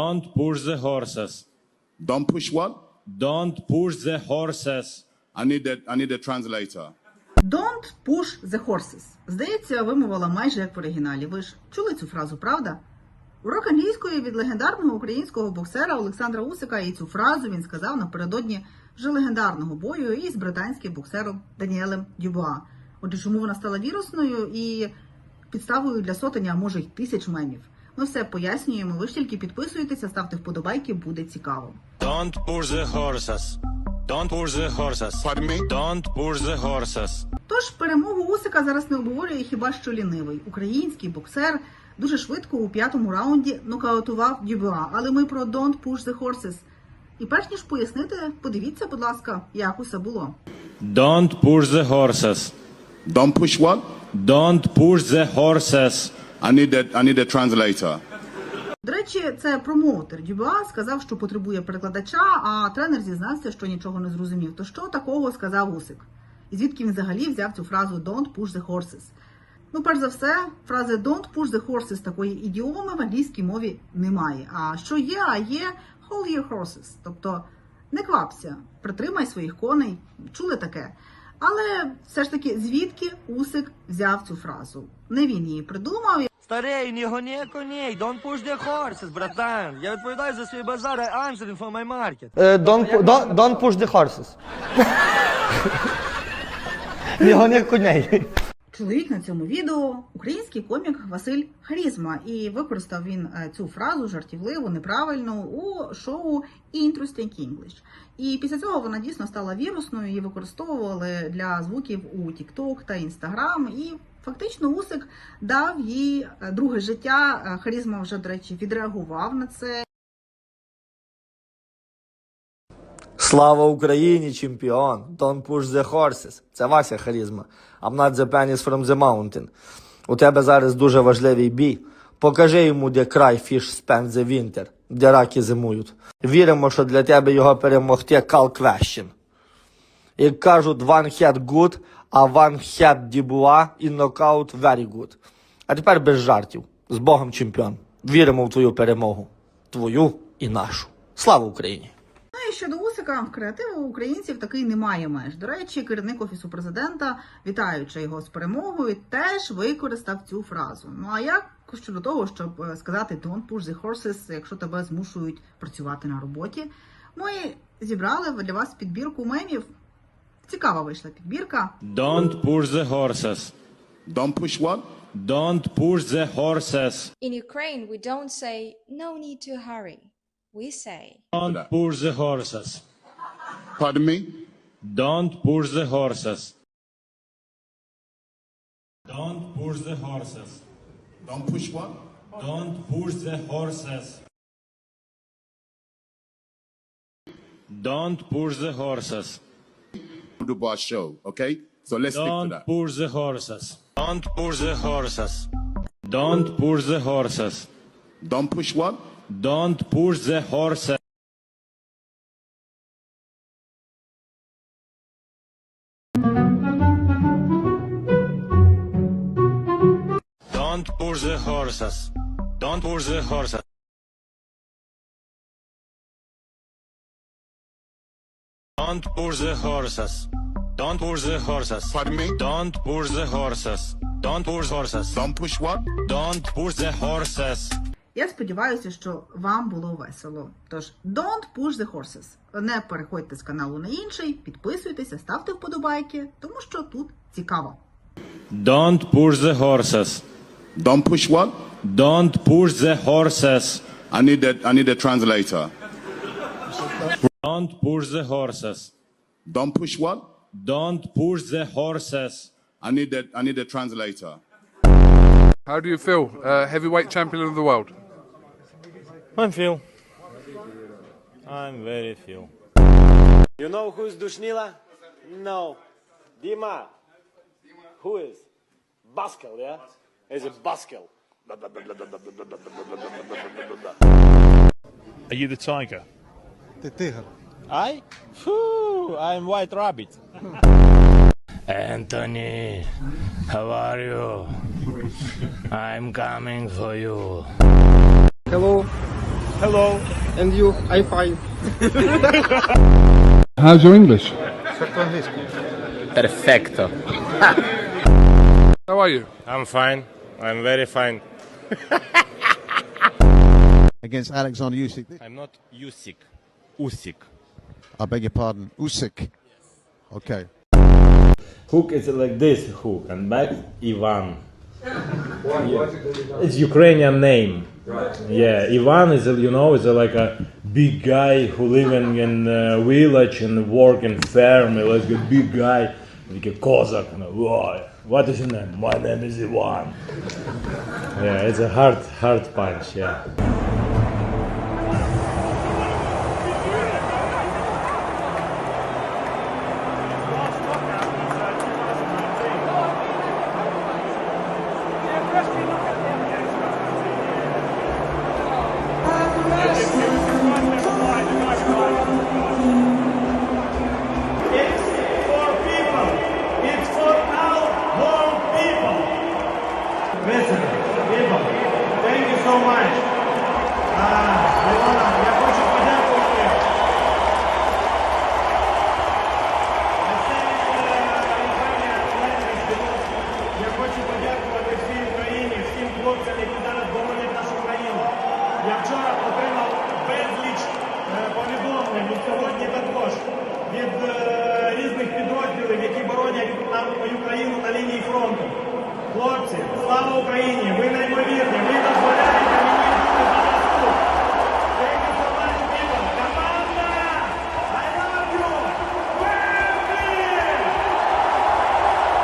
Don't push the horses. Don't push what? Don't push the horses. I need a, I need a translator. Don't push the horses. Здається, вимовила майже як в оригіналі. Ви ж чули цю фразу, правда? Урок англійської від легендарного українського боксера Олександра Усика, і цю фразу він сказав напередодні вже легендарного бою із британським боксером Даніелем Дюбуа. Отже, чому вона стала вірусною і підставою для сотень, а може й тисяч мемів? Ми все пояснюємо. Ви ж тільки підписуєтеся, ставте вподобайки, буде цікаво. Don't push the horses. Don't push the horses. Pardon me? Don't push the horses. Тож перемогу Усика зараз не обговорює хіба що лінивий. Український боксер дуже швидко у п'ятому раунді нокаутував Дюбуа. Але ми про Don't push the horses. І перш ніж пояснити, подивіться, будь ласка, як усе було. Don't push the horses. Don't push what? Don't push the horses. I need a, translator. До речі, це промоутер Дюбуа сказав, що потребує перекладача, а тренер зізнався, що нічого не зрозумів. То що такого сказав Усик? І звідки він взагалі взяв цю фразу Don't push the horses? Ну, перш за все, фрази Don't push the horses такої ідіоми в англійській мові немає. А що є, а є hold your horses. Тобто не квапся, притримай своїх коней. Чули таке? Але все ж таки, звідки Усик взяв цю фразу? Не він її придумав. Старий, не гони коней, don't push the horses, братан. Я відповідаю за свій базар, I answering for my market. Е, don't, pu- don't, don't push the horses. Не гони коней. Чоловік на цьому відео український комік Василь Харізма, і використав він е, цю фразу жартівливу, неправильну у шоу Interesting English. І після цього вона дійсно стала вірусною, її використовували для звуків у TikTok та Instagram. І фактично Усик дав їй е, друге життя. Е, Харізма вже, до речі, відреагував на це. Слава Україні, чемпіон! Don't push the horses. Це Вася харізма. I'm not the penis from the mountain. У тебе зараз дуже важливий бій. Покажи йому, де край fish spend the winter, де раки зимують. Віримо, що для тебе його перемогти call question. Як кажуть, one head good, а one head дібуа і нокаут very good. А тепер без жартів. З Богом чемпіон. Віримо в твою перемогу. Твою і нашу. Слава Україні! Ну і щодо Усика, креативу українців такий немає меж. До речі, керівник офісу президента, вітаючи його з перемогою, теж використав цю фразу. Ну а як щодо того, щоб е, сказати «Don't push the horses», якщо тебе змушують працювати на роботі, ми зібрали для вас підбірку мемів. Цікава вийшла підбірка. Don't push the horses. Don't push what? Don't push the horses. In Ukraine, we don't say no need to hurry. We say Don't push the horses. Pardon me? Don't push the horses. Don't push the horses. Don't push what? Don't push the horses. Don't push the horses. Dubois show, okay? So let's stick to Don't that. push the horses. Don't push the horses. Don't push the horses. Don't push what? Don't push the horses. Don't push the horses. Don't push the horses. Don't push the horses. Don't push the horses. Pardon me? Don't push the horses. Don't push horses. Don't push what? Don't push the horses. Я сподіваюся, що вам було весело. Тож don't push the horses. Не переходьте з каналу на інший, підписуйтеся, ставте вподобайки, тому що тут цікаво. Don't push the horses. Don't push what? Don't push the horses. I need a, I need a translator. Don't push the horses. Don't push what? Don't push the horses. I need a, I need a translator. How do you feel, uh, heavyweight champion of the world? I'm feel. I'm very feel. You know who's Dushnila? No. Dima. Who is? Baskel, yeah? Is it Baskel? Are you the tiger? I? Phew, I'm White Rabbit. Anthony, how are you? I'm coming for you. Hello. Hello. And you, I five. How's your English? Perfecto. How are you? I'm fine. I'm very fine. against Alexander Usyk. I'm not Usyk. Usyk. I beg your pardon, Usyk. Okay. Hook is like this hook, and back Ivan. It's Ukrainian name. Yeah, Ivan is a, you know is a, like a big guy who living in a uh, village and work in farm. He Like a big guy, like a Cossack. You know, "Why? What is your name? My name is Ivan. Yeah, it's a hard hard punch. Yeah. Від е, різних підрозділів, які боронять нам Україну на лінії фронту. Хлопці, слава Україні! Ви не